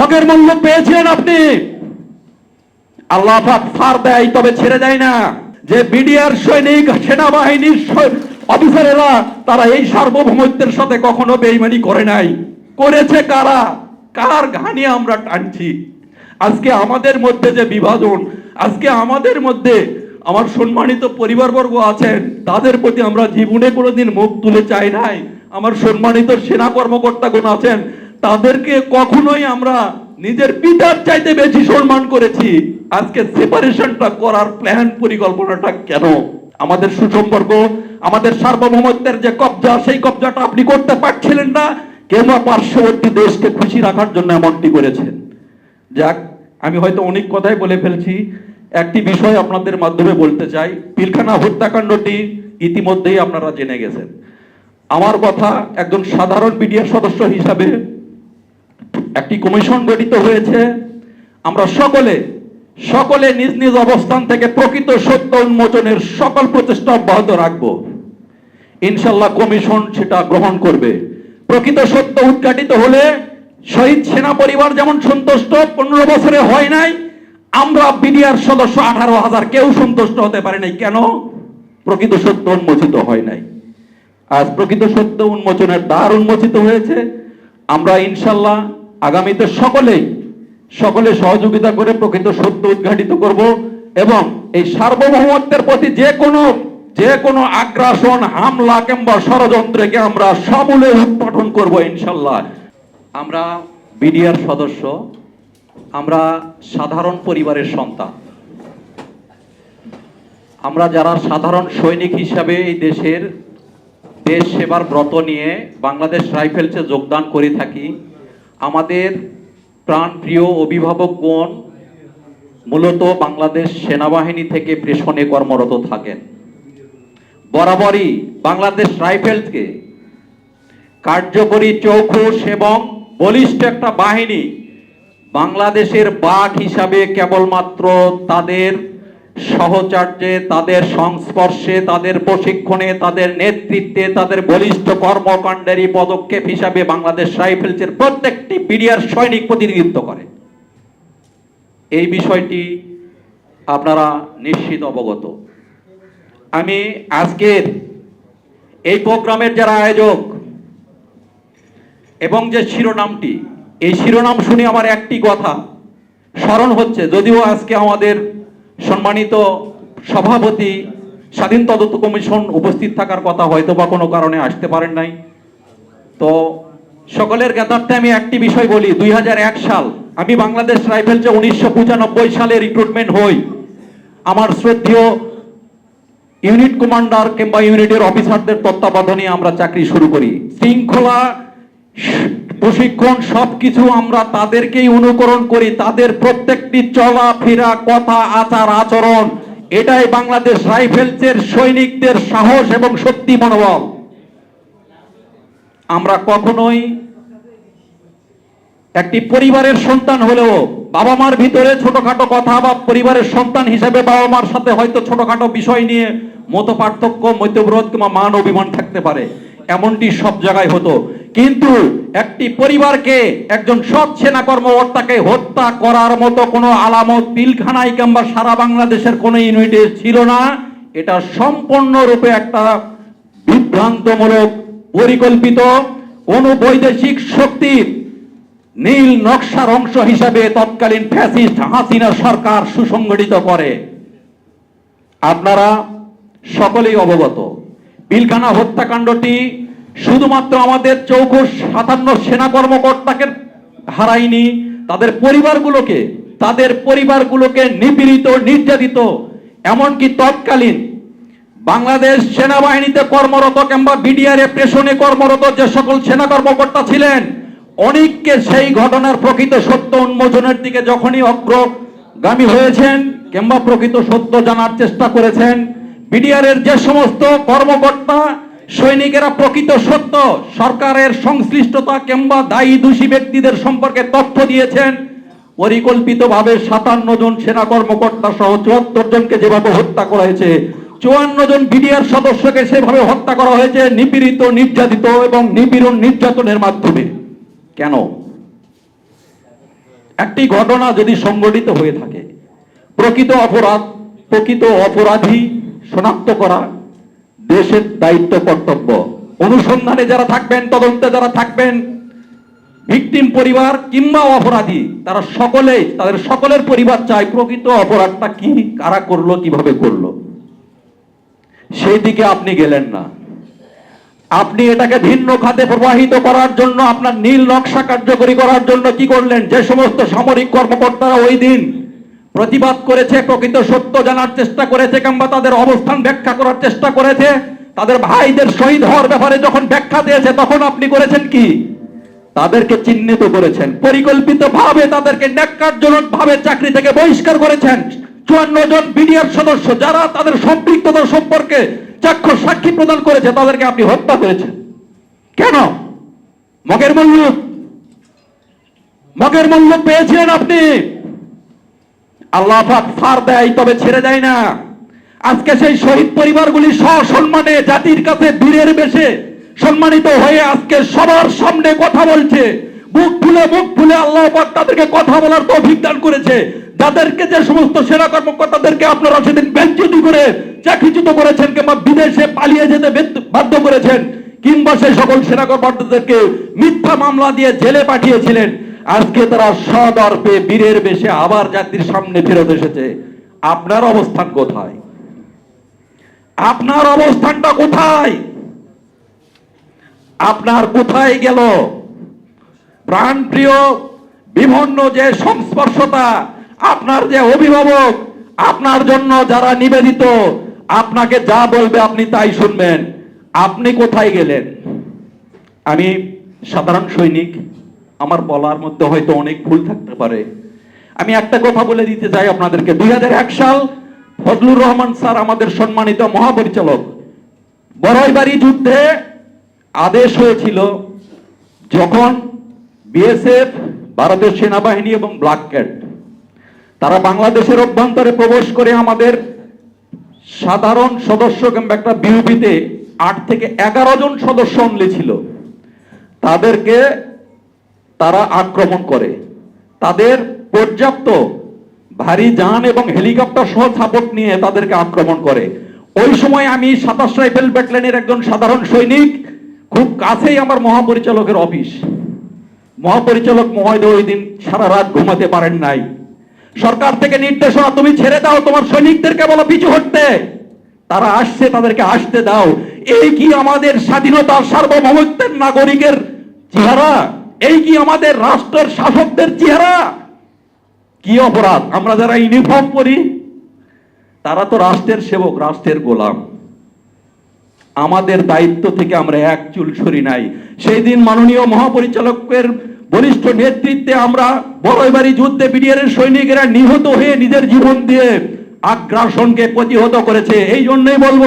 মগের মূল্য পেয়েছিলেন আপনি। আল্লাহ ফার দেয়, তবে ছেড়ে দেয় না। যে বিডিআর সৈনিক, সেনাবাহিনীর অফিসারেরা, তারা এই সার্বভৌমত্বের সাথে কখনো বেইমানি করে নাই। করেছে কারা? কার ঘানি আমরা টানছি? আজকে আমাদের মধ্যে যে বিভাজন, আজকে আমাদের মধ্যে আমার সম্মানিত পরিবারবর্গ আছেন, তাদের প্রতি আমরা জীবনে কোনোদিন মুখ তুলে চাই নাই। আমার সম্মানিত সেনা কর্মকর্তাগণ আছেন তাদেরকে কখনোই আমরা নিজের পিতার চাইতে বেশি সম্মান করেছি। আজকে সেপারেশনটা করার প্ল্যান পরিকল্পনাটা কেন? আমাদের সুসম্পর্ক, আমাদের সার্বভৌমত্বের যে কবজা, সেই কবজাটা আপনি করতে পারছিলেন না। কিংবা পার্শ্ববর্তী দেশকে খুশি রাখার জন্য এমনটি করেছেন? যাক, আমি হয়তো অনেক কথাই বলে ফেলছি। একটি বিষয় আপনাদের মাধ্যমে বলতে চাই। পিলখানা হত্যাকাণ্ডটি ইতিমধ্যেই আপনারা জেনে গেছেন। আমার কথা একজন সাধারণ মিডিয়ার সদস্য হিসাবে একটি কমিশন গঠিত হয়েছে। আমরা সকলে সকলে নিজ নিজ অবস্থান থেকে প্রকৃত সত্য উন্মোচনের সকল প্রচেষ্টা অব্যাহত রাখব। ইনশাল্লাহ কমিশন সেটা গ্রহণ করবে। প্রকৃত সত্য উদ্ঘাটিত হলে শহীদ সেনা পরিবার যেমন সন্তুষ্ট, পনেরো বছরে হয় নাই, আমরা বিডিআর সদস্য আঠারো হাজার কেউ সন্তুষ্ট হতে পারে নাই। কেন? প্রকৃত সত্য উন্মোচিত হয় নাই। আজ প্রকৃত সত্য উন্মোচনের দ্বার উন্মোচিত হয়েছে। আমরা ইনশাল্লাহ আগামীতে সকলেই সকলে সহযোগিতা করে প্রকৃত সত্য উদ্ঘাটিত করব এবং এই সার্বভৌমত্বের প্রতি যে কোনো যে কোনো আগ্রাসন, হামলা কিংবা ষড়যন্ত্রকে আমরা সমূলে উৎপাটন করব ইনশাল্লাহ। আমরা বিডিআর সদস্য, আমরা সাধারণ পরিবারের সন্তান। আমরা যারা সাধারণ সৈনিক হিসাবে এই দেশের দেশ সেবার ব্রত নিয়ে বাংলাদেশ রাইফেলসে যোগদান করে থাকি আমাদের প্রাণ প্রাণপ্রিয় অভিভাবকগণ মূলত বাংলাদেশ সেনাবাহিনী থেকে প্রেষণে কর্মরত থাকেন। বরাবরই বাংলাদেশ রাইফেলসকে কার্যকরী চৌখুস এবং বলিষ্ঠ একটা বাহিনী বাংলাদেশের বাঘ হিসাবে কেবলমাত্র তাদের সহচার্যে, তাদের সংস্পর্শে, তাদের প্রশিক্ষণে, তাদের নেতৃত্বে, তাদের বলিষ্ঠ কর্মকাণ্ডেরই পদক্ষেপ হিসাবে বাংলাদেশ রাইফেলসের প্রত্যেকটি বিডিআর সৈনিক প্রতিনিধিত্ব করে। এই বিষয়টি আপনারা নিশ্চিত অবগত। আমি আজকের এই প্রোগ্রামের যারা আয়োজক এবং যে শিরোনামটি, এই শিরোনাম শুনে আমার একটি কথা স্মরণ হচ্ছে, যদিও আজকে আমাদের সম্মানিত সভাপতি, স্বাধীন তদন্ত কমিশন উপস্থিত থাকার কথা হয়তো বা কোনো কারণে আসতে পারেন নাই। তো সকলের জ্ঞাতার্থে আমি একটি বিষয় বলি, দুই হাজার এক সাল, আমি বাংলাদেশ রাইফেলসে উনিশশো পঁচানব্বই সালে রিক্রুটমেন্ট হই। আমার শ্রদ্ধেয় ইউনিট কমান্ডার কিংবা ইউনিটের অফিসারদের তত্ত্বাবধানে আমরা চাকরি শুরু করি। শৃঙ্খলা প্রশিক্ষণ সবকিছু আমরা তাদেরকেই অনুকরণ করি, তাদের প্রত্যেকটি চলাফেরা কথা, আচার, আচরণ। এটাই বাংলাদেশ রাইফেলসের সৈনিকদের সাহস এবং শক্তি মনোবল। আমরা কখনোই একটি পরিবারের সন্তান হলেও বাবা মার ভিতরে ছোটখাটো কথা বা পরিবারের সন্তান হিসেবে বাবা মার সাথে হয়তো ছোটখাটো বিষয় নিয়ে মত পার্থক্য মধ্যবিরোধ কিংবা মান অভিমান থাকতে পারে। এমনটি সব জায়গায় হতো। কিন্তু একটি পরিবারকে একজন সৎ সেনা কর্মকর্তাকে হত্যা করার মতো কোনো আলামত পিলখানায় কিংবা সারা বাংলাদেশের কোনো ইউনিটে ছিল না। এটা সম্পূর্ণরূপে একটা বিভ্রান্তমূলক, পরিকল্পিত কোন বৈদেশিক শক্তির নীল নকশার অংশ হিসাবে তৎকালীন ফ্যাসিস্ট হাসিনা সরকার সুসংগঠিত করে। আপনারা সকলেই অবগত, পিলখানা হত্যাকাণ্ডটি শুধুমাত্র আমাদের চৌকস সাতান্ন সেনা কর্মকর্তাকে হারায়নি, তাদের পরিবারগুলোকে তাদের পরিবারগুলোকে নিপীড়িত, নির্যাতিত, এমনকি তৎকালীন বাংলাদেশ সেনাবাহিনীতে কর্মরত কিংবা বিডিআর প্রেশনে কর্মরত যে সকল সেনা কর্মকর্তা ছিলেন, অনেককে সেই ঘটনার প্রকৃত সত্য উন্মোচনের দিকে যখনই অগ্রগামী হয়েছেন কিংবা প্রকৃত সত্য জানার চেষ্টা করেছেন বিডিআর এর যে সমস্ত কর্মকর্তা সৈনিকেরা প্রকৃত সত্য, সরকারের সংশ্লিষ্টতা কিংবা দায়ী দোষী ব্যক্তিদের সম্পর্কে তথ্য দিয়েছেন। পরিকল্পিতভাবে সাতান্ন জন সেনা কর্মকর্তা সহ চুয়াত্তর জনকে যেভাবে হত্যা করা হয়েছে, চুয়ান্ন জন বিডিআর সদস্যকে সেভাবে হত্যা করা হয়েছে নিপীড়িত, নির্যাতিত এবং নিপীড়ন নির্যাতনের মাধ্যমে। কেন? একটি ঘটনা যদি সংগঠিত হয়ে থাকে, প্রকৃত অপরাধ, প্রকৃত অপরাধী শনাক্ত করা দেশের দায়িত্ব কর্তব্য। অনুসন্ধানে যারা থাকবেন, তদন্তে যারা থাকবেন ভিকটিম পরিবার কিংবা অপরাধী, তারা সকলেই তাদের সকলের পরিবার চায় প্রকৃত অপরাধটা কি, কারা করল, কীভাবে করল। সেই দিকে আপনি গেলেন না। আপনি এটাকে ভিন্ন খাতে প্রবাহিত করার জন্য, আপনার নীল নকশা কার্যকরী করার জন্য কি করলেন? যে সমস্ত সামরিক কর্মকর্তারা ওই দিন প্রতিবাদ করেছে, প্রকৃত সত্য জানার চেষ্টা করেছে, কিংবা তাদের অবস্থান ব্যাখ্যা করার চেষ্টা করেছে। তাদের ভাইদের শহীদ হওয়ার ব্যাপারে যখন ব্যাখ্যা দিয়েছে, তখন আপনি করেছেন কি? তাদেরকে চিহ্নিত করেছেন পরিকল্পিত ভাবে তাদেরকে ন্যাক্কারজনক ভাবে চাকরি থেকে বহিষ্কার করেছেন। চুয়ান্ন জন বিডিআর সদস্য যারা তাদের সম্পৃক্ততা সম্পর্কে চাক্ষুষ সাক্ষী প্রদান করেছে, তাদেরকে আপনি হত্যা করেছেন। কেন? মগের মূল্য? মগের মূল্য পেয়েছিলেন আপনি। আল্লাহ পাক দেয়, তবে ছেড়ে দেয় না। আজকে সেই শহীদ পরিবারগুলি সসম্মানে জাতির কাছে বীরের বেশে সম্মানিত হয়ে আজকে সবার সামনে কথা বলছে। মুখ ফুলে মুখ ফুলে আল্লাহ পাক তাদেরকে কথা বলার তৌফিক দান করেছে। যাদেরকে যে সমস্ত সেনা কর্মকর্তাদেরকে আপনারা সেদিন বেঞ্চুতি করে চাকরিচ্যুত করেছেন কিংবা বিদেশে পালিয়ে যেতে বাধ্য করেছেন, কিংবা সেই সকল সেনা কর্মকর্তাদেরকে মিথ্যা মামলা দিয়ে জেলে পাঠিয়েছিলেন। আজকে তারা সদর্পে বীরের বেশে আবার জাতির সামনে ফেরত এসেছে। আপনার অবস্থান কোথায়? আপনার অবস্থানটা কোথায়? আপনার কোথায় গেল? প্রাণপ্রিয়, বিভিন্ন যে সংস্পর্শতা, আপনার যে অভিভাবক, আপনার জন্য যারা নিবেদিত, আপনাকে যা বলবে আপনি তাই শুনবেন। আপনি কোথায় গেলেন? আমি সাধারণ সৈনিক। আমার বলার মধ্যে হয়তো অনেক ভুল থাকতে পারে। আমি একটা কথা বলে দিতে চাই আপনাদেরকে। দুই হাজার এক সাল ফজলুর রহমান স্যার আমাদের সম্মানিত মহাপরিচালক, বড়ইবাড়ি যুদ্ধে আদেশ হয়েছিল যখন বিএসএফ, ভারতের সেনাবাহিনী এবং ব্ল্যাক ক্যাট, তারা বাংলাদেশের অভ্যন্তরে প্রবেশ করে আমাদের সাধারণ সদস্য কিংবা একটা বিউপিতে আট থেকে এগারো জন সদস্য অনলি ছিল। তাদেরকে তারা আক্রমণ করে। তাদের পর্যাপ্ত ভারী যান এবং হেলিকপ্টার সহ সাপোর্ট নিয়ে তাদেরকে আক্রমণ করে। ওই সময় আমি সাতাশ রাইফেল ব্যাটালিয়নের একজন সাধারণ সৈনিক, খুব কাছেই আমার মহাপরিচালকের অফিস। মহাপরিচালক মহোদয় ওই দিন সারা রাত ঘুমাতে পারেন নাই। সরকার থেকে নির্দেশনা, তুমি ছেড়ে দাও, তোমার সৈনিকদেরকে বলো পিছু হটতে। তারা আসছে, তাদেরকে আসতে দাও। এই কি আমাদের স্বাধীনতা সার্বভৌমত্বের নাগরিকের চেহারা? এই কি আমাদের রাষ্ট্রের শাসকদের চেহারা? কি অপরাধ? আমরা যারা ইউনিফর্ম পরি, তারা তো রাষ্ট্রের সেবক, রাষ্ট্রের গোলাম। আমাদের দায়িত্ব থেকে আমরা এক চুল সরি নাই। সেই দিন মাননীয় মহাপরিচালকের বলিষ্ঠ নেতৃত্বে আমরা বড়ইবাড়ি যুদ্ধে বিডিআর সৈনিকেরা নিহত হয়ে নিজের জীবন দিয়ে আগ্রাসনকে প্রতিহত করেছে। এই জন্যই বলব